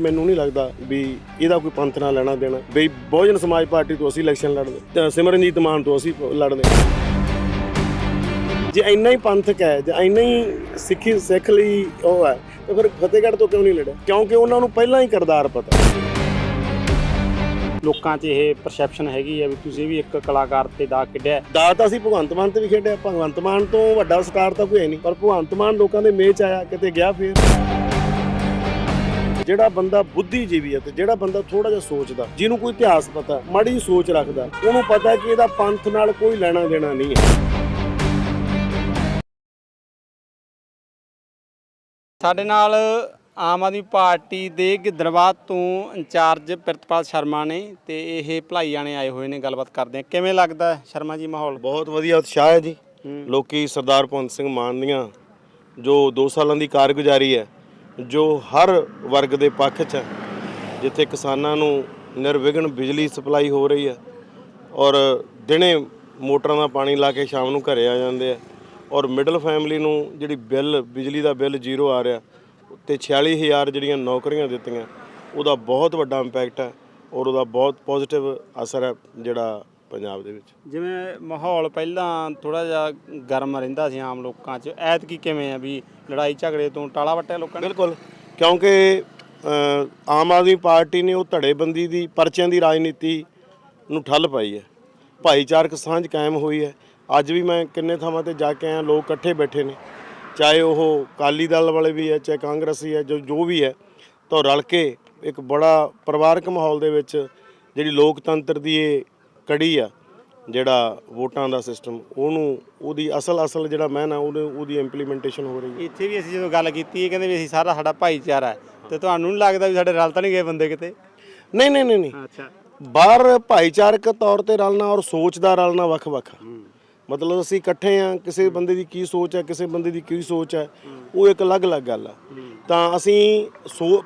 ਮੈਨੂੰ ਨਹੀਂ ਲੱਗਦਾ ਵੀ ਇਹਦਾ ਕੋਈ ਪੰਥ ਨਾਲ ਲੈਣਾ ਦੇਣਾ। ਵੀ ਬਹੁਜਨ ਸਮਾਜ ਪਾਰਟੀ ਤੋਂ ਅਸੀਂ ਇਲੈਕਸ਼ਨ ਲੜਦੇ ਤੇ ਸਿਮਰਨਜੀਤ ਮਾਨ ਤੋਂ ਅਸੀਂ ਲੜਦੇ। ਜੇ ਇੰਨਾ ਹੀ ਪੰਥਕ ਹੈ ਜੇ ਇੰਨਾ ਹੀ ਸਿੱਖੀ ਸਿੱਖ ਲਈ ਉਹ ਹੈ ਤਾਂ ਫਿਰ ਫਤਿਹਗੜ੍ਹ ਤੋਂ ਕਿਉਂ ਨਹੀਂ ਲੜਿਆ? ਕਿਉਂਕਿ ਉਹਨਾਂ ਨੂੰ ਪਹਿਲਾਂ ਹੀ ਕਰਦਾਰ ਪਤਾ। ਲੋਕਾਂ 'ਚ ਇਹ ਪਰਸੈਪਸ਼ਨ ਹੈਗੀ ਆ ਵੀ ਤੁਸੀਂ ਵੀ ਇੱਕ ਕਲਾਕਾਰ ਤੇ ਦਾ ਖੇਡਿਆ। ਦਾ ਤਾਂ ਅਸੀਂ ਭਗਵੰਤ ਮਾਨ ਤੇ ਵੀ ਖੇਡਿਆ ਭਗਵੰਤ ਮਾਨ ਤੋਂ ਵੱਡਾ ਸਟਾਰ ਤਾਂ ਕੋਈ ਹੈ ਨਹੀਂ। ਪਰ ਭਗਵੰਤ ਮਾਨ ਲੋਕਾਂ ਦੇ ਮੇਚ ਆਇਆ ਕਿਤੇ ਗਿਆ ਫੇਰ। ਜਿਹੜਾ ਬੰਦਾ ਬੁੱਧੀਜੀਵੀ ਹੈ ਤੇ ਜਿਹੜਾ ਬੰਦਾ ਥੋੜਾ ਜਿਹਾ ਸੋਚਦਾ ਜਿਹਨੂੰ ਕੋਈ ਇਤਿਹਾਸ ਪਤਾ ਮਾੜੀ ਸੋਚ ਰੱਖਦਾ ਉਹਨੂੰ ਪਤਾ ਕਿ ਇਹਦਾ ਪੰਥ ਨਾਲ ਕੋਈ ਲੈਣਾ ਦੇਣਾ ਨਹੀਂ ਹੈ। ਸਾਡੇ ਨਾਲ ਆਮ ਆਦਮੀ ਪਾਰਟੀ ਦੇ ਗਿੱਦੜਬਾਦ ਤੋਂ ਇੰਚਾਰਜ ਪ੍ਰਿਤਪਾਲ ਸ਼ਰਮਾ ਨੇ ਤੇ ਇਹ ਭਲਾਈ ਜਾਣੇ ਆਏ ਹੋਏ ਨੇ ਗੱਲਬਾਤ ਕਰਦੇ ਆ ਕਿਵੇਂ ਲੱਗਦਾ ਹੈ ਸ਼ਰਮਾ ਜੀ ਮਾਹੌਲ? ਬਹੁਤ ਵਧੀਆ ਉਤਸ਼ਾਹ ਹੈ ਜੀ। ਲੋਕੀ ਸਰਦਾਰ ਭਗਵੰਤ ਸਿੰਘ ਮਾਨ ਦੀਆਂ ਜੋ 2 ਸਾਲਾਂ ਦੀ ਕਾਰਗੁਜ਼ਾਰੀ ਹੈ ਜੋ ਹਰ ਵਰਗ ਦੇ ਪੱਖ 'ਚ ਹੈ, ਜਿੱਥੇ ਕਿਸਾਨਾਂ ਨੂੰ ਨਿਰਵਿਘਨ ਬਿਜਲੀ ਸਪਲਾਈ ਹੋ ਰਹੀ ਹੈ ਔਰ ਦਿਨੇ ਮੋਟਰਾਂ ਦਾ ਪਾਣੀ ਲਾ ਕੇ ਸ਼ਾਮ ਨੂੰ ਘਰੇ ਆ ਜਾਂਦੇ ਆ ਔਰ ਮਿਡਲ ਫੈਮਿਲੀ ਨੂੰ ਜਿਹੜੀ ਬਿੱਲ, ਬਿਜਲੀ ਦਾ ਬਿੱਲ ਜ਼ੀਰੋ ਆ ਰਿਹਾ ਤੇ 46000 ਜਿਹੜੀਆਂ ਨੌਕਰੀਆਂ ਦਿੱਤੀਆਂ, ਉਹਦਾ ਬਹੁਤ ਵੱਡਾ ਇੰਪੈਕਟ ਹੈ ਔਰ ਉਹਦਾ ਬਹੁਤ ਪੋਜ਼ਿਟਿਵ ਅਸਰ ਹੈ ਜਿਹੜਾ ਪੰਜਾਬ ਦੇ ਵਿੱਚ? ਜਿਵੇਂ ਮਾਹੌਲ ਪਹਿਲਾਂ ਥੋੜਾ ਜਿਹਾ ਗਰਮ ਰਹਿੰਦਾ ਸੀ ਆਮ ਲੋਕਾਂ 'ਚ। ਐਤਕੀ ਕਿਵੇਂ ਆ ਵੀ ਲੜਾਈ ਝਗੜੇ ਤੋਂ ਟਾਲਾ ਵੱਟਿਆ ਲੋਕਾਂ ਨੇ? ਬਿਲਕੁਲ। ਕਿਉਂਕਿ ਆਮ ਆਦਮੀ ਪਾਰਟੀ ਨੇ ਉਹ ਧੜੇਬੰਦੀ ਦੀ ਪਰਚਿਆਂ ਦੀ ਰਾਜਨੀਤੀ ਨੂੰ ਠੱਲ ਪਾਈ ਹੈ। ਭਾਈਚਾਰਕ ਸਾਂਝ ਕਾਇਮ ਹੋਈ ਹੈ। ਅੱਜ ਵੀ ਮੈਂ ਕਿੰਨੇ ਥਾਵਾਂ ਤੇ ਜਾ ਕੇ ਆਇਆ ਲੋਕ ਇਕੱਠੇ ਬੈਠੇ ਨੇ। ਚਾਹੇ ਉਹ ਕਾਲੀ ਦਲ ਵਾਲੇ ਵੀ ਹੈ ਚਾਹੇ ਕਾਂਗਰਸੀ ਹੈ ਜੋ ਜੋ ਵੀ ਹੈ ਤਾਂ ਰਲ ਕੇ ਇੱਕ ਬੜਾ ਪਰਿਵਾਰਕ ਮਾਹੌਲ ਦੇ ਵਿੱਚ ਜਿਹੜੀ ਲੋਕਤੰਤਰ ਦੀ ਇਹ ਕੜੀ ਆ ਜਿਹੜਾ ਵੋਟਾਂ ਦਾ ਸਿਸਟਮ ਉਹਨੂੰ ਉਹਦੀ ਅਸਲ ਅਸਲ ਜਿਹੜਾ ਮੈਂ ਨਾ ਉਹਦੇ ਉਹਦੀ ਇੰਪਲੀਮੈਂਟੇਸ਼ਨ ਹੋ ਰਹੀ ਹੈ। ਇੱਥੇ ਵੀ ਅਸੀਂ ਜਦੋਂ ਗੱਲ ਕੀਤੀ ਇਹ ਕਹਿੰਦੇ ਵੀ ਅਸੀਂ ਸਾਰਾ ਸਾਡਾ ਭਾਈਚਾਰਾ ਹੈ ਤੇ ਤੁਹਾਨੂੰ ਨਹੀਂ ਲੱਗਦਾ ਵੀ ਸਾਡੇ ਰਲ ਤਾਂ ਨਹੀਂ ਗਏ ਬੰਦੇ ਕਿਤੇ? ਨਹੀਂ ਨਹੀਂ ਨਹੀਂ ਨਹੀਂ। ਅੱਛਾ। ਬਾਹਰ ਭਾਈਚਾਰਕ ਤੌਰ ਤੇ ਰਲਣਾ ਔਰ ਸੋਚ ਦਾ ਰਲਣਾ ਵੱਖ-ਵੱਖ। ਆ। ਮਤਲਬ ਅਸੀਂ ਇਕੱਠੇ ਆ ਕਿਸੇ ਬੰਦੇ ਦੀ ਕੀ ਸੋਚ ਹੈ ਕਿਸੇ ਬੰਦੇ ਦੀ ਕੀ ਸੋਚ ਹੈ ਉਹ ਇੱਕ ਅਲੱਗ-ਅਲੱਗ ਗੱਲ ਆ। ਤਾਂ ਅਸੀਂ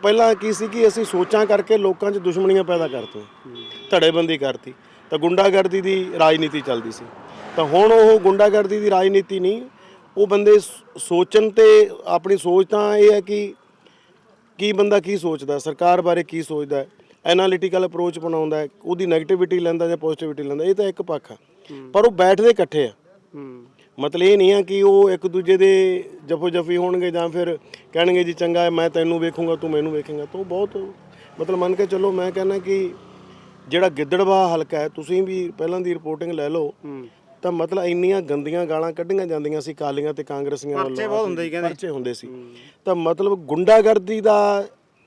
ਪਹਿਲਾਂ ਕੀ ਸੀ ਕਿ ਅਸੀਂ ਸੋਚਾਂ ਕਰਕੇ ਲੋਕਾਂ 'ਚ ਦੁਸ਼ਮਣੀਆਂ ਪੈਦਾ ਕਰਤੀਆਂ। ਧੜੇਬੰਦੀ ਕਰਤੀ। ਤਾਂ ਗੁੰਡਾਗਰਦੀ ਦੀ ਰਾਜਨੀਤੀ ਚੱਲਦੀ ਸੀ। ਤਾਂ ਹੁਣ ਉਹ ਗੁੰਡਾਗਰਦੀ ਦੀ ਰਾਜਨੀਤੀ ਨਹੀਂ ਉਹ ਬੰਦੇ ਸੋਚਣ ਤੇ ਆਪਣੀ ਸੋਚ ਤਾਂ ਇਹ ਹੈ ਕਿ ਕੀ ਬੰਦਾ ਕੀ ਸੋਚਦਾ ਸਰਕਾਰ ਬਾਰੇ ਕੀ ਸੋਚਦਾ ਐਨਾਲਿਟੀਕਲ ਅਪਰੋਚ ਬਣਾਉਂਦਾ ਉਹਦੀ 네ਗੇਟਿਵਿਟੀ ਲੈਂਦਾ ਜਾਂ ਪੋਜ਼ਿਟਿਵਿਟੀ ਲੈਂਦਾ ਇਹ ਤਾਂ ਇੱਕ ਪੱਖ ਆ। ਪਰ ਉਹ ਬੈਠਦੇ ਇਕੱਠੇ ਆ। ਮਤਲਬ ਇਹ ਨਹੀਂ ਆ ਕਿ ਉਹ ਇੱਕ ਦੂਜੇ ਦੇ ਜਫੋ ਜਫੀ ਹੋਣਗੇ ਜਾਂ ਫਿਰ ਕਹਿਣਗੇ ਜੀ ਚੰਗਾ ਮੈਂ ਤੈਨੂੰ ਵੇਖੂੰਗਾ ਤੂੰ ਮੈਨੂੰ ਵੇਖੇਂਗਾ ਤਾਂ ਬਹੁਤ ਮਤਲਬ ਮੰਨ ਕੇ ਚੱਲੋ ਮੈਂ ਕਹਿੰਦਾ ਕਿ ਜਿਹੜਾ ਗਿੱਦੜਵਾ ਹਲਕਾ ਹੈ ਤੁਸੀਂ ਵੀ ਪਹਿਲਾਂ ਦੀ ਰਿਪੋਰਟਿੰਗ ਲੈ ਲਓ ਤਾਂ ਮਤਲਬ ਇੰਨੀਆਂ ਗੰਦੀਆਂ ਗਾਲਾਂ ਕੱਢੀਆਂ ਜਾਂਦੀਆਂ ਸੀ ਕਾਲੀਆਂ ਤੇ ਕਾਂਗਰਸੀਆਂ ਵੱਲੋਂ। ਪਰਚੇ ਬਹੁਤ ਹੁੰਦੇ ਸੀ ਕਹਿੰਦੇ। ਪਰਚੇ ਹੁੰਦੇ ਸੀ। ਤਾਂ ਮਤਲਬ ਗੁੰਡਾਗਰਦੀ ਦਾ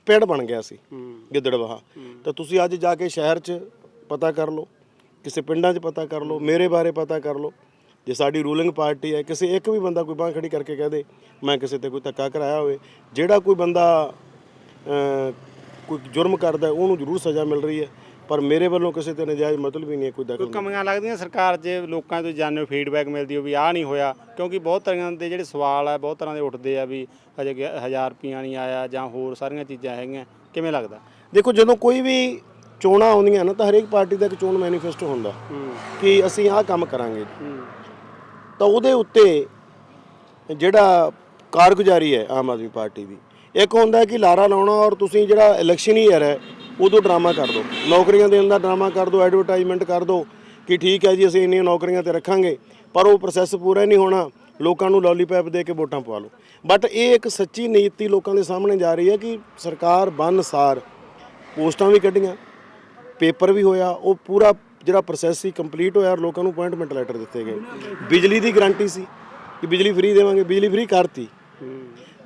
ਪਿੜ ਬਣ ਗਿਆ ਸੀ ਗਿੱਦੜਵਾਹਾ ਤਾਂ ਤੁਸੀਂ ਅੱਜ ਜਾ ਕੇ ਸ਼ਹਿਰ 'ਚ ਪਤਾ ਕਰ ਲਓ ਕਿਸੇ ਪਿੰਡਾਂ 'ਚ ਪਤਾ ਕਰ ਲਓ ਮੇਰੇ ਬਾਰੇ ਪਤਾ ਕਰ ਲਓ। ਜੇ ਸਾਡੀ ਰੂਲਿੰਗ ਪਾਰਟੀ ਹੈ ਕਿਸੇ ਇੱਕ ਵੀ ਬੰਦਾ ਕੋਈ ਬਾਂਹ ਖੜੀ ਕਰਕੇ ਕਹਿ ਦੇ ਮੈਂ ਕਿਸੇ ਤੇ ਕੋਈ ਧੱਕਾ ਕਰਾਇਆ ਹੋਵੇ ਜਿਹੜਾ ਕੋਈ ਬੰਦਾ ਕੋਈ ਜੁਰਮ ਕਰਦਾ ਉਹਨੂੰ ਜ਼ਰੂਰ ਸਜ਼ਾ ਮਿਲ ਰਹੀ ਹੈ। ਪਰ ਮੇਰੇ ਵੱਲੋਂ ਕਿਸੇ ਤੇ ਨਜਾਇਜ਼ ਮਤਲਬ ਹੀ ਨਹੀਂ ਹੈ ਕੋਈ ਦਖਲ ਕੋਈ ਕਮੀਆਂ ਲੱਗਦੀਆਂ ਸਰਕਾਰ 'ਚ ਲੋਕਾਂ ਤੋਂ ਜਾਣੋ ਫੀਡਬੈਕ ਮਿਲਦੀ ਹੋ ਵੀ ਆਹ ਨਹੀਂ ਹੋਇਆ ਕਿਉਂਕਿ ਬਹੁਤ ਤਰ੍ਹਾਂ ਦੇ ਜਿਹੜੇ ਸਵਾਲ ਆ ਬਹੁਤ ਤਰ੍ਹਾਂ ਦੇ ਉੱਠਦੇ ਆ ਵੀ ਹਜੇ 1000 ਰੁਪਈਆ ਨਹੀਂ ਆਇਆ ਜਾਂ ਹੋਰ ਸਾਰੀਆਂ ਚੀਜ਼ਾਂ ਹੈਗੀਆਂ ਕਿਵੇਂ ਲੱਗਦਾ? ਦੇਖੋ ਜਦੋਂ ਕੋਈ ਵੀ ਚੋਣਾਂ ਆਉਂਦੀਆਂ ਨਾ ਤਾਂ ਹਰੇਕ ਪਾਰਟੀ ਦਾ ਇੱਕ ਚੋਣ ਮੈਨੀਫੈਸਟੋ ਹੁੰਦਾ। ਹੂੰ। ਕਿ ਅਸੀਂ ਆਹ ਕੰਮ ਕਰਾਂਗੇ। ਹੂੰ। ਤਾਂ ਉਹਦੇ ਉੱਤੇ ਜਿਹੜਾ ਕਾਰਗੁਜ਼ਾਰੀ ਹੈ ਆਮ ਆਦਮੀ ਪਾਰਟੀ ਦੀ ਇੱਕ ਹੁੰਦਾ ਕਿ ਲਾਰਾ ਲਾਉਣਾ ਔਰ ਤੁਸੀਂ ਜਿਹੜਾ ਇਲੈਕਸ਼ਨ ਈਅਰ ਹੈ ਉਦੋਂ ਡਰਾਮਾ ਕਰ ਦਿਓ ਨੌਕਰੀਆਂ ਦੇਣ ਦਾ ਡਰਾਮਾ ਕਰ ਦਿਓ ਐਡਵਰਟਾਈਜ਼ਮੈਂਟ ਕਰ ਦਿਓ ਕਿ ਠੀਕ ਹੈ ਜੀ, ਅਸੀਂ ਇੰਨੀਆਂ ਨੌਕਰੀਆਂ ਤੇ ਰੱਖਾਂਗੇ, ਪਰ ਉਹ ਪ੍ਰੋਸੈਸ ਪੂਰਾ ਨਹੀਂ ਹੋਣਾ। ਲੋਕਾਂ ਨੂੰ ਲੋਲੀਪੌਪ ਦੇ ਕੇ ਵੋਟਾਂ ਪਵਾ ਲਓ। ਬਟ ਇਹ ਇੱਕ ਸੱਚੀ ਨੀਤੀ ਲੋਕਾਂ ਦੇ ਸਾਹਮਣੇ ਜਾ ਰਹੀ ਹੈ ਕਿ ਸਰਕਾਰ ਬੰਨਸਾਰ ਪੋਸਟਾਂ ਵੀ ਕੱਢੀਆਂ, ਪੇਪਰ ਵੀ ਹੋਇਆ, ਉਹ ਪੂਰਾ ਜਿਹੜਾ ਪ੍ਰੋਸੈਸ ਸੀ ਕੰਪਲੀਟ ਹੋਇਆ ਔਰ ਲੋਕਾਂ ਨੂੰ ਅਪਾਇੰਟਮੈਂਟ ਲੈਟਰ ਦਿੱਤੇ ਗਏ। ਬਿਜਲੀ ਦੀ ਗਾਰੰਟੀ ਸੀ ਕਿ ਬਿਜਲੀ ਫ੍ਰੀ ਦੇਵਾਂਗੇ, ਬਿਜਲੀ ਫ੍ਰੀ ਕਰਤੀ।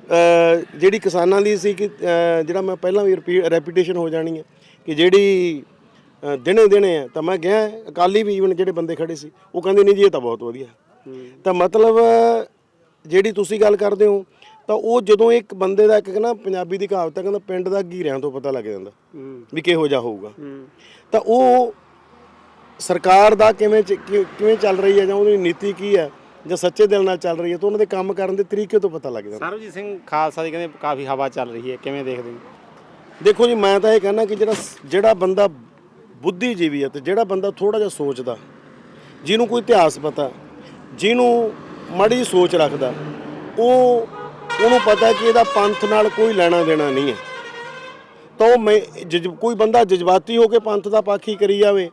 ਜਿਹੜੀ ਕਿਸਾਨਾਂ ਦੀ ਸੀ ਕਿ ਜਿਹੜਾ ਮੈਂ ਪਹਿਲਾਂ ਵੀ ਰੈਪੀਟੇਸ਼ਨ ਹੋ ਜਾਣੀ ਹੈ ਕਿ ਜਿਹੜੀ ਦਿਨੇ ਦਿਨੇ ਹੈ ਤਾਂ ਮੈਂ ਗਿਆ ਅਕਾਲੀ ਵੀ ਇਵਨ ਜਿਹੜੇ ਬੰਦੇ ਖੜੇ ਸੀ ਉਹ ਕਹਿੰਦੇ ਨਹੀਂ ਜੀ ਇਹ ਤਾਂ ਬਹੁਤ ਵਧੀਆ। ਤਾਂ ਮਤਲਬ ਜਿਹੜੀ ਤੁਸੀਂ ਗੱਲ ਕਰਦੇ ਹੋ ਤਾਂ ਉਹ ਜਦੋਂ ਇੱਕ ਬੰਦੇ ਦਾ ਇੱਕ ਨਾ ਪੰਜਾਬੀ ਦੀ ਕਹਾਵਤ ਹੈ ਕਹਿੰਦਾ ਪਿੰਡ ਦਾ ਗੀਰਿਆਂ ਤੋਂ ਪਤਾ ਲੱਗ ਜਾਂਦਾ ਵੀ ਕਿਹੋ ਜਿਹਾ ਹੋਊਗਾ। ਤਾਂ ਉਹ ਸਰਕਾਰ ਦਾ ਕਿਵੇਂ ਕਿਵੇਂ ਚੱਲ ਰਹੀ ਹੈ ਜਾਂ ਉਹਦੀ ਨੀਤੀ ਕੀ ਹੈ ਜਾਂ ਸੱਚੇ ਦਿਲ ਨਾਲ ਚੱਲ ਰਹੀ ਹੈ ਤਾਂ ਉਹਨਾਂ ਦੇ ਕੰਮ ਕਰਨ ਦੇ ਤਰੀਕੇ ਤੋਂ ਪਤਾ ਲੱਗ ਜਾਂਦਾ। ਸਰਬਜੀਤ ਸਿੰਘ ਖਾਲਸਾ ਦੀ ਕਹਿੰਦੇ ਕਾਫੀ ਹਵਾ ਚੱਲ ਰਹੀ ਹੈ ਕਿਵੇਂ ਦੇਖਦੇ ਹੋ? ਦੇਖੋ ਜੀ ਮੈਂ ਤਾਂ ਇਹ ਕਹਿੰਦਾ ਕਿ ਜਿਹੜਾ ਜਿਹੜਾ ਬੰਦਾ ਬੁੱਧੀਜੀਵੀ ਹੈ ਤੇ ਜਿਹੜਾ ਬੰਦਾ ਥੋੜਾ ਜਿਹਾ ਸੋਚਦਾ ਜਿਹਨੂੰ ਕੋਈ ਇਤਿਹਾਸ ਪਤਾ ਜਿਹਨੂੰ ਮਾੜੀ ਸੋਚ ਰੱਖਦਾ ਉਹ ਉਹਨੂੰ ਪਤਾ ਕਿ ਇਹਦਾ ਪੰਥ ਨਾਲ ਕੋਈ ਲੈਣਾ ਦੇਣਾ ਨਹੀਂ ਹੈ। ਤਾਂ ਉਹ ਮੈਂ ਕੋਈ ਬੰਦਾ ਜਜ਼ਬਾਤੀ ਹੋ ਕੇ ਪੰਥ ਦਾ ਪੱਖ ਕਰੀ ਜਾਵੇ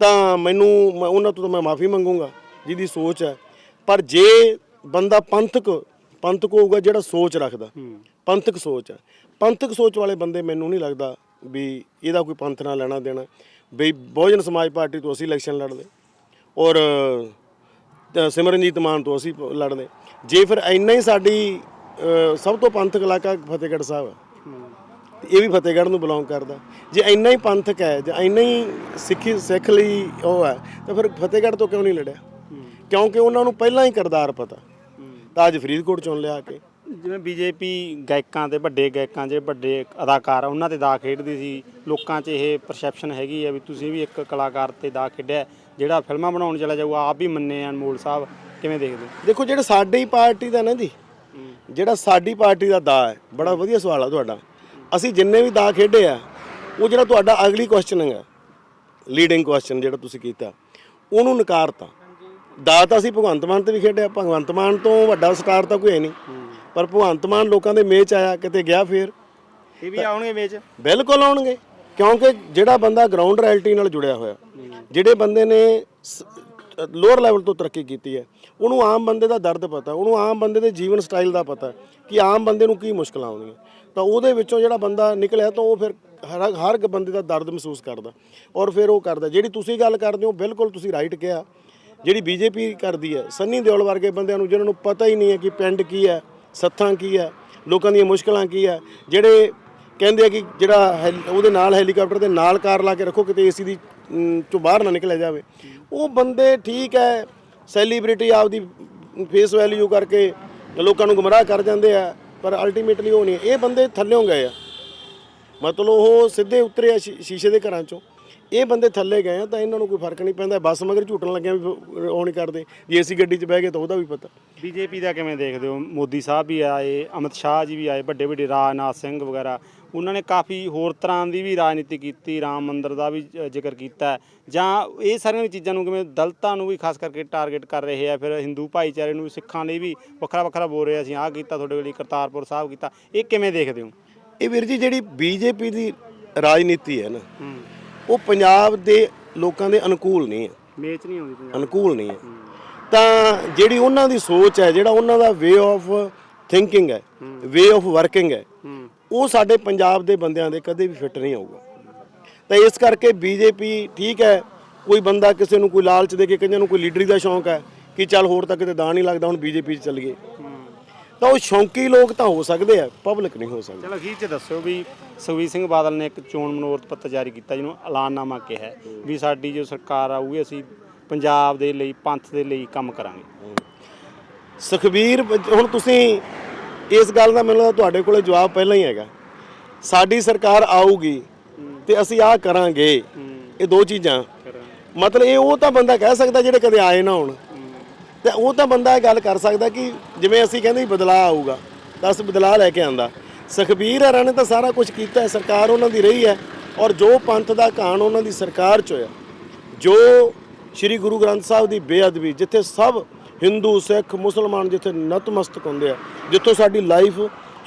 ਤਾਂ ਮੈਨੂੰ ਉਹਨਾਂ ਤੋਂ ਤਾਂ ਮੈਂ ਮਾਫੀ ਮੰਗੂੰਗਾ ਜਿਹਦੀ ਸੋਚ ਹੈ। ਪਰ ਜੇ ਬੰਦਾ ਪੰਥਕ ਪੰਥਕ ਹੋਊਗਾ ਜਿਹੜਾ ਸੋਚ ਰੱਖਦਾ। ਪੰਥਕ ਸੋਚ ਹੈ ਪੰਥਕ ਸੋਚ ਵਾਲੇ ਬੰਦੇ ਮੈਨੂੰ ਨਹੀਂ ਲੱਗਦਾ ਵੀ ਇਹਦਾ ਕੋਈ ਪੰਥ ਨਾਲ ਲੈਣਾ ਦੇਣਾ। ਵੀ ਬਹੁਜਨ ਸਮਾਜ ਪਾਰਟੀ ਤੋਂ ਅਸੀਂ ਇਲੈਕਸ਼ਨ ਲੜਦੇ। ਔਰ ਸਿਮਰਨਜੀਤ ਮਾਨ ਤੋਂ ਅਸੀਂ ਲੜਦੇ। ਜੇ ਫਿਰ ਇੰਨਾ ਹੀ ਸਾਡੀ ਸਭ ਤੋਂ ਪੰਥਕ ਇਲਾਕਾ ਫਤਿਹਗੜ੍ਹ ਸਾਹਿਬ ਹੈ। ਇਹ ਵੀ ਫਤਿਹਗੜ੍ਹ ਨੂੰ ਬਿਲੋਂਗ ਕਰਦਾ। ਜੇ ਇੰਨਾ ਹੀ ਪੰਥਕ ਹੈ ਜੇ ਇੰਨਾ ਹੀ ਸਿੱਖੀ ਸਿੱਖ ਲਈ ਉਹ ਹੈ ਤਾਂ ਫਿਰ ਫਤਿਹਗੜ੍ਹ ਤੋਂ ਕਿਉਂ ਨਹੀਂ ਲੜਿਆ? ਕਿਉਂਕਿ ਉਹਨਾਂ ਨੂੰ ਪਹਿਲਾਂ ਹੀ ਕਰਦਾਰ ਪਤਾ। ਤਾਂ ਅੱਜ ਫਰੀਦਕੋਟ ਚੁਣ ਲਿਆ ਕੇ। ਜਿਵੇਂ ਬੀਜੇਪੀ ਗਾਇਕਾਂ ਦੇ ਵੱਡੇ ਗਾਇਕਾਂ ਜਿਹੜੇ ਵੱਡੇ ਅਦਾਕਾਰ ਆ, ਉਹਨਾਂ ਤੇ ਦਾ ਖੇਡਦੀ ਸੀ। ਲੋਕਾਂ 'ਚ ਇਹ ਪਰਸੈਪਸ਼ਨ ਹੈਗੀ ਆ ਵੀ ਤੁਸੀਂ ਵੀ ਇੱਕ ਕਲਾਕਾਰ ਤੇ ਦਾ ਖੇਡਿਆ ਜਿਹੜਾ ਫਿਲਮਾਂ ਬਣਾਉਣ ਚਲਾ ਜਾਊਗਾ ਆਪ ਵੀ ਮੰਨੇ ਆ ਅਨਮੋਲ ਸਾਹਿਬ। ਕਿਵੇਂ ਦੇਖਦੇ? ਦੇਖੋ ਜਿਹੜਾ ਸਾਡੀ ਪਾਰਟੀ ਦਾ ਨਾ ਜੀ ਜਿਹੜਾ ਸਾਡੀ ਪਾਰਟੀ ਦਾ ਦਾ ਹੈ ਬੜਾ ਵਧੀਆ ਸਵਾਲ ਆ ਤੁਹਾਡਾ। ਅਸੀਂ ਜਿੰਨੇ ਵੀ ਦਾ ਖੇਡੇ ਆ ਉਹ ਜਿਹੜਾ ਤੁਹਾਡਾ ਅਗਲੀ ਕੁਐਸਚਨ ਹੈ ਲੀਡਿੰਗ ਕੁਐਸਚਨ ਜਿਹੜਾ ਤੁਸੀਂ ਕੀਤਾ ਉਹਨੂੰ ਨਕਾਰਤਾ। ਦਾ ਤਾਂ ਅਸੀਂ ਭਗਵੰਤ ਮਾਨ ਤੇ ਵੀ ਖੇਡਿਆ ਭਗਵੰਤ ਮਾਨ ਤੋਂ ਵੱਡਾ ਸਟਾਰ ਤਾਂ ਕੋਈ ਹੈ ਨਹੀਂ। ਪਰ ਭਗਵੰਤ ਮਾਨ ਲੋਕਾਂ ਦੇ ਮੇਚ ਆਇਆ ਕਿਤੇ ਗਿਆ ਫੇਰ। ਇਹ ਵੀ ਆਉਣਗੇ ਵਿੱਚ ਬਿਲਕੁਲ ਆਉਣਗੇ ਕਿਉਂਕਿ ਜਿਹੜਾ ਬੰਦਾ ਗਰਾਊਂਡ ਰਿਐਲਿਟੀ ਨਾਲ ਜੁੜਿਆ ਹੋਇਆ ਜਿਹੜੇ ਬੰਦੇ ਨੇ ਲੋਅਰ ਲੈਵਲ ਤੋਂ ਤਰੱਕੀ ਕੀਤੀ ਹੈ ਉਹਨੂੰ ਆਮ ਬੰਦੇ ਦਾ ਦਰਦ ਪਤਾ ਉਹਨੂੰ ਆਮ ਬੰਦੇ ਦੇ ਜੀਵਨ ਸਟਾਈਲ ਦਾ ਪਤਾ ਕਿ ਆਮ ਬੰਦੇ ਨੂੰ ਕੀ ਮੁਸ਼ਕਲਾਂ ਆਉਂਦੀਆਂ। ਤਾਂ ਉਹਦੇ ਵਿੱਚੋਂ ਜਿਹੜਾ ਬੰਦਾ ਨਿਕਲਿਆ ਤਾਂ ਉਹ ਫਿਰ ਹਰ ਹਰ ਇੱਕ ਬੰਦੇ ਦਾ ਦਰਦ ਮਹਿਸੂਸ ਕਰਦਾ ਔਰ ਫਿਰ ਉਹ ਕਰਦਾ। ਜਿਹੜੀ ਤੁਸੀਂ ਗੱਲ ਕਰਦੇ ਹੋ ਬਿਲਕੁਲ ਤੁਸੀਂ ਰਾਈਟ ਕਿਹਾ ਜਿਹੜੀ ਬੀਜੇਪੀ ਕਰਦੀ ਹੈ, ਸੰਨੀ ਦਿਓਲ ਵਰਗੇ ਬੰਦਿਆਂ ਨੂੰ ਜਿਹਨਾਂ ਨੂੰ ਪਤਾ ਹੀ ਨਹੀਂ ਹੈ ਕਿ ਪਿੰਡ ਕੀ ਹੈ, ਸੱਥਾਂ ਕੀ ਹੈ, ਲੋਕਾਂ ਦੀਆਂ ਮੁਸ਼ਕਲਾਂ ਕੀ ਹੈ, ਜਿਹੜੇ ਕਹਿੰਦੇ ਆ ਕਿ ਜਿਹੜਾ ਹੈਲ- ਉਹਦੇ ਨਾਲ ਹੈਲੀਕਾਪਟਰ ਦੇ ਨਾਲ ਕਾਰ ਲਾ ਕੇ ਰੱਖੋ, ਕਿਤੇ ਏਸੀ ਦੀ ਚੋਂ ਬਾਹਰ ਨਾ ਨਿਕਲਿਆ ਜਾਵੇ। ਉਹ ਬੰਦੇ ਠੀਕ ਹੈ, ਸੈਲੀਬ੍ਰਿਟੀ ਆਪਦੀ ਫੇਸ ਵੈਲਿਊ ਕਰਕੇ ਲੋਕਾਂ ਨੂੰ ਗੁੰਮਰਾਹ ਕਰ ਜਾਂਦੇ ਆ, ਪਰ ਅਲਟੀਮੇਟਲੀ ਉਹ ਨਹੀਂ, ਇਹ ਬੰਦੇ ਥੱਲਿਓਂ ਗਏ ਆ। ਮਤਲਬ ਉਹ ਸਿੱਧੇ ਉਤਰੇ ਆ ਸ਼ੀ- ਸ਼ੀਸ਼ੇ ਦੇ ਘਰਾਂ ਚੋਂ। ਇਹ ਬੰਦੇ ਥੱਲੇ ਗਏ ਆ ਤਾਂ ਇਹਨਾਂ ਨੂੰ ਕੋਈ ਫ਼ਰਕ ਨਹੀਂ ਪੈਂਦਾ ਬੱਸ ਮਗਰ ਝੂਟਣ ਲੱਗਿਆ ਵੀ ਉਹ ਨਹੀਂ ਕਰਦੇ। ਜੇ ਅਸੀਂ ਗੱਡੀ 'ਚ ਬਹਿ ਗਏ ਤਾਂ ਉਹਦਾ ਵੀ ਪਤਾ। ਬੀਜੇਪੀ ਦਾ ਕਿਵੇਂ ਦੇਖਦੇ ਹੋ? ਮੋਦੀ ਸਾਹਿਬ ਵੀ ਆਏ ਅਮਿਤ ਸ਼ਾਹ ਜੀ ਵੀ ਆਏ ਵੱਡੇ ਵੱਡੇ ਰਾਜਨਾਥ ਸਿੰਘ ਵਗੈਰਾ। ਉਹਨਾਂ ਨੇ ਕਾਫੀ ਹੋਰ ਤਰ੍ਹਾਂ ਦੀ ਵੀ ਰਾਜਨੀਤੀ ਕੀਤੀ ਰਾਮ ਮੰਦਿਰ ਦਾ ਵੀ ਜ਼ਿਕਰ ਕੀਤਾ। ਜਾਂ ਇਹ ਸਾਰੀਆਂ ਚੀਜ਼ਾਂ ਨੂੰ ਕਿਵੇਂ ਦਲਤਾਂ ਨੂੰ ਵੀ ਖਾਸ ਕਰਕੇ ਟਾਰਗੇਟ ਕਰ ਰਹੇ ਆ ਫਿਰ ਹਿੰਦੂ ਭਾਈਚਾਰੇ ਨੂੰ ਸਿੱਖਾਂ ਲਈ ਵੀ ਵੱਖਰਾ ਵੱਖਰਾ ਬੋਲ ਰਹੇ ਆ, ਅਸੀਂ ਆਹ ਕੀਤਾ ਤੁਹਾਡੇ ਲਈ ਕਰਤਾਰਪੁਰ ਸਾਹਿਬ ਕੀਤਾ। ਇਹ ਕਿਵੇਂ ਦੇਖਦੇ ਹੋ? ਇਹ ਵੀਰ ਜੀ ਜਿਹੜੀ ਬੀਜੇਪੀ ਦੀ ਰਾਜਨੀਤੀ ਹੈ ਨਾ ਉਹ ਪੰਜਾਬ ਦੇ ਲੋਕਾਂ ਦੇ ਅਨੁਕੂਲ ਨਹੀਂ ਹੈ। ਮੇਚ ਨਹੀਂ ਆਉਂਦੀ ਪੰਜਾਬ। ਅਨੁਕੂਲ ਨਹੀਂ ਹੈ। ਤਾਂ ਜਿਹੜੀ ਉਹਨਾਂ ਦੀ ਸੋਚ ਹੈ ਜਿਹੜਾ ਉਹਨਾਂ ਦਾ ਵੇ ਆਫ ਥਿੰਕਿੰਗ ਹੈ ਵੇ ਆਫ ਵਰਕਿੰਗ ਹੈ ਉਹ ਸਾਡੇ ਪੰਜਾਬ ਦੇ ਬੰਦਿਆਂ ਦੇ ਕਦੇ ਵੀ ਫਿੱਟ ਨਹੀਂ ਆਊਗਾ। ਤਾਂ ਇਸ ਕਰਕੇ ਬੀਜੇਪੀ ਠੀਕ ਹੈ ਕੋਈ ਬੰਦਾ ਕਿਸੇ ਨੂੰ ਕੋਈ ਲਾਲਚ ਦੇ ਕੇ ਕਈਆਂ ਨੂੰ ਕੋਈ ਲੀਡਰੀ ਦਾ ਸ਼ੌਂਕ ਹੈ ਕਿ ਚੱਲ ਹੋਰ ਤਾਂ ਕਿਤੇ ਦਾਣ ਨਹੀਂ ਲੱਗਦਾ ਹੁਣ ਬੀਜੇਪੀ 'ਚ ਚੱਲੀਏ ਤਾਂ ਉਹ ਸ਼ੌਂਕੀ ਲੋਕ ਤਾਂ ਹੋ ਸਕਦੇ ਆ ਪਬਲਿਕ ਨਹੀਂ ਹੋ ਸਕਦੇ। ਚਲੋ ਅਖੀਰ ਚ ਦੱਸਿਓ ਵੀ ਸੁਖਬੀਰ ਸਿੰਘ ਬਾਦਲ ਨੇ ਇੱਕ ਚੋਣ ਮਨੋਰਥ ਪੱਤਰ ਜਾਰੀ ਕੀਤਾ ਜਿਹਨੂੰ ਐਲਾਨਨਾਮਾ ਕਿਹਾ ਹੈ ਵੀ ਸਾਡੀ ਜੋ ਸਰਕਾਰ ਆਊਗੀ ਅਸੀਂ ਪੰਜਾਬ ਦੇ ਲਈ ਪੰਥ ਦੇ ਲਈ ਕੰਮ ਕਰਾਂਗੇ। ਸੁਖਬੀਰ ਹੁਣ ਤੁਸੀਂ ਇਸ ਗੱਲ ਦਾ ਮੈਨੂੰ ਤੁਹਾਡੇ ਕੋਲੇ ਜਵਾਬ ਪਹਿਲਾਂ ਹੀ ਹੈਗਾ। ਸਾਡੀ ਸਰਕਾਰ ਆਊਗੀ ਤੇ ਅਸੀਂ ਆਹ ਕਰਾਂਗੇ ਇਹ ਦੋ ਚੀਜ਼ਾਂ। ਮਤਲਬ ਇਹ ਉਹ ਤਾਂ ਬੰਦਾ ਕਹਿ ਸਕਦਾ ਜਿਹੜੇ ਕਦੇ ਆਏ ਨਾ ਹੋਣ। ਤੇ ਉਹ ਤਾਂ ਬੰਦਾ ਇਹ ਗੱਲ ਕਰ ਸਕਦਾ ਕਿ ਜਿਵੇਂ ਅਸੀਂ ਕਹਿੰਦੇ ਬਦਲਾਅ ਆਊਗਾ, ਤਾਂ ਅਸੀਂ ਬਦਲਾਅ ਲੈ ਕੇ ਆਂਦਾ। ਸੁਖਬੀਰ ਹਰਾਂ ਨੇ ਤਾਂ ਸਾਰਾ ਕੁਝ ਕੀਤਾ ਹੈ, ਸਰਕਾਰ ਉਹਨਾਂ ਦੀ ਰਹੀ ਹੈ ਔਰ ਜੋ ਪੰਥ ਦਾ ਕਾਣ ਉਹਨਾਂ ਦੀ ਸਰਕਾਰ ਚ ਹੋਇਆ, ਜੋ ਸ੍ਰੀ ਗੁਰੂ ਗ੍ਰੰਥ ਸਾਹਿਬ ਦੀ ਬੇਅਦਬੀ, ਜਿੱਥੇ ਸਭ ਹਿੰਦੂ, ਸਿੱਖ, ਮੁਸਲਮਾਨ ਜਿੱਥੇ ਨਤਮਸਤਕ ਹੁੰਦੇ ਆ, ਜਿੱਥੋਂ ਸਾਡੀ ਲਾਈਫ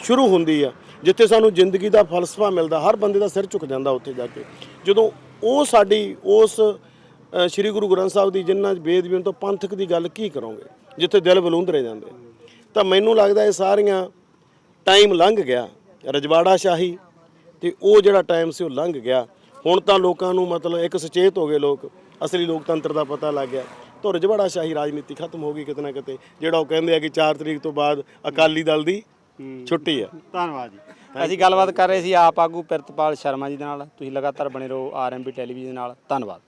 ਸ਼ੁਰੂ ਹੁੰਦੀ ਆ, ਜਿੱਥੇ ਸਾਨੂੰ ਜ਼ਿੰਦਗੀ ਦਾ ਫਲਸਫਾ ਮਿਲਦਾ, ਹਰ ਬੰਦੇ ਦਾ ਸਿਰ ਝੁਕ ਜਾਂਦਾ ਉੱਥੇ ਜਾ ਕੇ। ਜਦੋਂ ਉਹ ਸਾਡੀ, ਉਸ ਸ੍ਰੀ ਗੁਰੂ ਗ੍ਰੰਥ ਸਾਹਿਬ ਦੀ ਜਿੰਨਾ ਬੇਅਦਬੀ ਤੋਂ ਪੰਥਕ ਦੀ ਗੱਲ ਕੀ ਕਰੋਗੇ? ਜਿੱਥੇ ਦਿਲ ਬਲੂੰਦਰੇ ਜਾਂਦੇ। ਤਾਂ ਮੈਨੂੰ ਲੱਗਦਾ ਇਹ ਸਾਰੀਆਂ ਟਾਈਮ ਲੰਘ ਗਿਆ ਰਜਵਾੜਾ ਸ਼ਾਹੀ ਤੇ ਉਹ ਜਿਹੜਾ ਟਾਈਮ ਸੀ ਉਹ ਲੰਘ ਗਿਆ। ਹੁਣ ਤਾਂ ਲੋਕਾਂ ਨੂੰ ਮਤਲਬ ਇੱਕ ਸੁਚੇਤ ਹੋ ਗਏ ਲੋਕ ਅਸਲੀ ਲੋਕਤੰਤਰ ਦਾ ਪਤਾ ਲੱਗ ਗਿਆ। ਤਾਂ ਰਜਵਾੜਾ ਸ਼ਾਹੀ ਰਾਜਨੀਤੀ ਖਤਮ ਹੋ ਗਈ ਕਿਤੇ ਨਾ ਕਿਤੇ ਜਿਹੜਾ ਉਹ ਕਹਿੰਦੇ ਆ ਕਿ 4 ਤਰੀਕ ਤੋਂ ਬਾਅਦ ਅਕਾਲੀ ਦਲ ਦੀ ਛੁੱਟੀ ਆ। ਧੰਨਵਾਦ ਜੀ। ਅਸੀਂ ਗੱਲਬਾਤ ਕਰ ਰਹੇ ਸੀ ਆਪ ਆਗੂ ਪ੍ਰਿਤਪਾਲ ਸ਼ਰਮਾ ਜੀ ਦੇ ਨਾਲ। ਤੁਸੀਂ ਲਗਾਤਾਰ ਬਣੇ ਰਹੋ ਆਰਐਮਬੀ ਟੈਲੀਵਿਜ਼ਨ ਨਾਲ। ਧੰਨਵਾਦ।